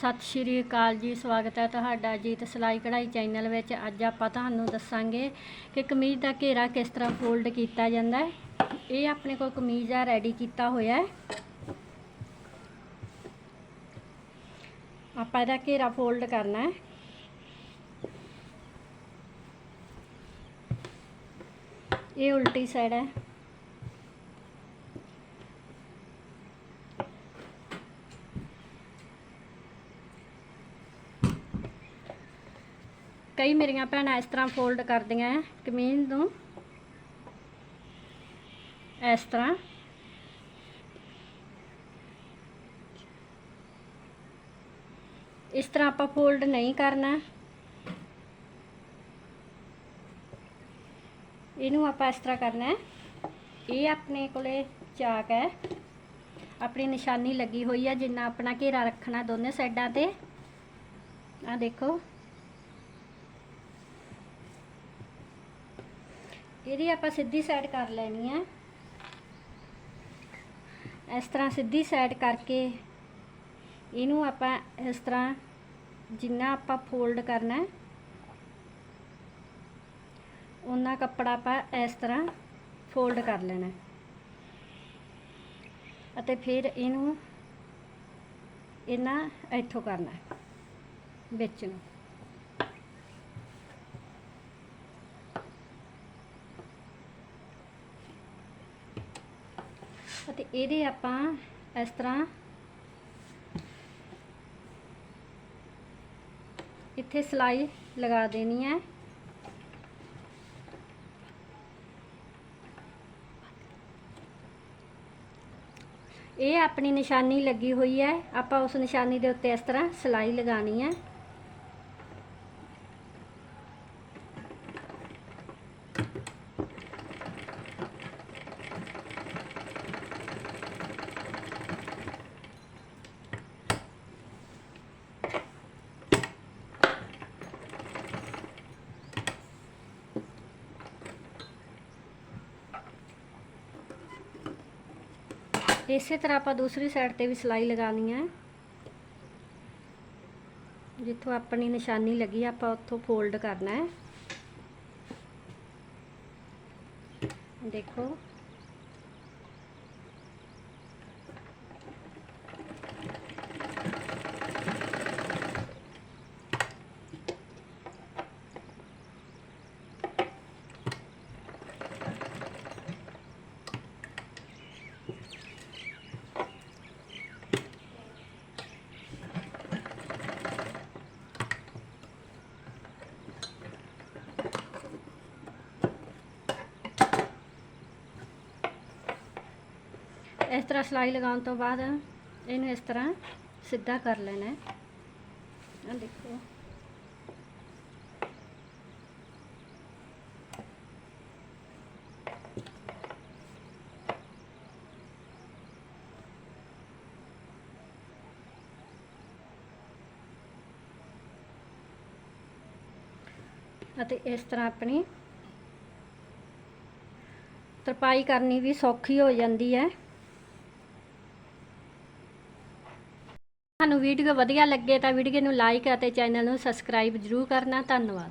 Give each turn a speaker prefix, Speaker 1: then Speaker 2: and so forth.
Speaker 1: ਸਤਿ ਸ਼੍ਰੀ ਅਕਾਲ ਜੀ, ਸਵਾਗਤ ਹੈ ਤੁਹਾਡਾ ਅਜੀਤ ਸਿਲਾਈ ਕਢਾਈ ਚੈਨਲ ਵਿੱਚ। ਅੱਜ ਆਪਾਂ ਤੁਹਾਨੂੰ ਦੱਸਾਂਗੇ ਕਿ ਕਮੀਜ਼ ਦਾ ਘੇਰਾ ਕਿਸ ਤਰ੍ਹਾਂ ਫੋਲਡ ਕੀਤਾ ਜਾਂਦਾ ਹੈ। ਇਹ ਆਪਣੇ ਕੋਲ ਕਮੀਜ਼ ਆ, ਰੈਡੀ ਕੀਤਾ ਹੋਇਆ ਹੈ। ਆਪਾਂ ਇਹਦਾ ਘੇਰਾ ਫੋਲਡ ਕਰਨਾ ਹੈ। ਇਹ ਉਲਟੀ ਸਾਈਡ ਹੈ। ਕਈ ਮੇਰੀਆਂ ਭੈਣਾਂ ਇਸ ਤਰ੍ਹਾਂ ਫੋਲਡ ਕਰਦੀਆਂ ਹੈ ਕਮੀਜ਼ ਨੂੰ ਇਸ ਤਰ੍ਹਾਂ। ਇਸ ਤਰ੍ਹਾਂ ਆਪਾਂ ਫੋਲਡ ਨਹੀਂ ਕਰਨਾ। ਇਹਨੂੰ ਆਪਾਂ ਇਸ ਤਰ੍ਹਾਂ ਕਰਨਾ ਇਹ ਆਪਣੇ ਕੋਲੇ ਚਾਕ ਹੈ। ਆਪਣੀ ਨਿਸ਼ਾਨੀ ਲੱਗੀ ਹੋਈ ਹੈ, ਜਿੰਨਾ ਆਪਣਾ ਘੇਰਾ ਰੱਖਣਾ ਦੋਨੇ ਸਾਈਡਾਂ ਤੇ। ਆ ਦੇਖੋ। ਇਹਦੀ ਆਪਾਂ ਸਿੱਧੀ ਸਾਈਡ ਕਰ ਲੈਣੀ ਹੈ ਇਸ ਤਰ੍ਹਾਂ ਸਿੱਧੀ ਸਾਈਡ ਕਰਕੇ ਇਹਨੂੰ ਆਪਾਂ ਇਸ ਤਰ੍ਹਾਂ ਜਿੰਨਾ ਆਪਾਂ ਫੋਲਡ ਕਰਨਾ ਹੈ ਉਹਨਾਂ ਕੱਪੜਾ ਆਪਾਂ ਇਸ ਤਰ੍ਹਾਂ ਫੋਲਡ ਕਰ ਲੈਣਾ ਅਤੇ ਫਿਰ ਇਹਨੂੰ ਇਹਨਾਂ ਇੱਥੋਂ ਕਰਨਾ ਵਿੱਚ ਨੂੰ। ਅਤੇ ਇਹਦੇ ਆਪਾਂ ਇਸ ਤਰ੍ਹਾਂ ਇੱਥੇ ਸਲਾਈ ਲਗਾ ਦੇਣੀ ਹੈ। ਇਹ ਆਪਣੀ ਨਿਸ਼ਾਨੀ ਲੱਗੀ ਹੋਈ ਹੈ। ਆਪਾਂ ਉਸ ਨਿਸ਼ਾਨੀ ਦੇ ਉੱਤੇ ਇਸ ਤਰ੍ਹਾਂ ਸਲਾਈ ਲਗਾਣੀ ਹੈ। ਇਸੇ ਤਰ੍ਹਾਂ ਆਪਾਂ ਦੂਸਰੀ ਸਾਈਡ ਤੇ ਵੀ ਸਿਲਾਈ ਲਗਾਉਣੀ ਹੈ। ਜਿੱਥੋਂ ਆਪਣੀ ਨਿਸ਼ਾਨੀ ਲੱਗੀ, ਆਪਾਂ ਉੱਥੋਂ ਫੋਲਡ ਕਰਨਾ ਹੈ। ਦੇਖੋ। ਇਸ ਤਰ੍ਹਾਂ ਸਲਾਈ ਲਗਾਉਣ ਤੋਂ ਬਾਅਦ ਇਹਨੂੰ ਇਸ ਤਰ੍ਹਾਂ ਸਿੱਧਾ ਕਰ ਲੈਣਾ ਆ ਦੇਖੋ। ਅਤੇ ਇਸ ਤਰ੍ਹਾਂ ਆਪਣੀ ਤਰਪਾਈ ਕਰਨੀ ਵੀ ਸੌਖੀ ਹੋ ਜਾਂਦੀ ਹੈ। ਤੁਹਾਨੂੰ ਵੀਡੀਓ ਵਧੀਆ ਲੱਗੇ ਤਾਂ ਵੀਡੀਓ ਨੂੰ ਲਾਈਕ ਅਤੇ ਚੈਨਲ ਨੂੰ ਸਬਸਕ੍ਰਾਈਬ ਜ਼ਰੂਰ ਕਰਨਾ। ਧੰਨਵਾਦ।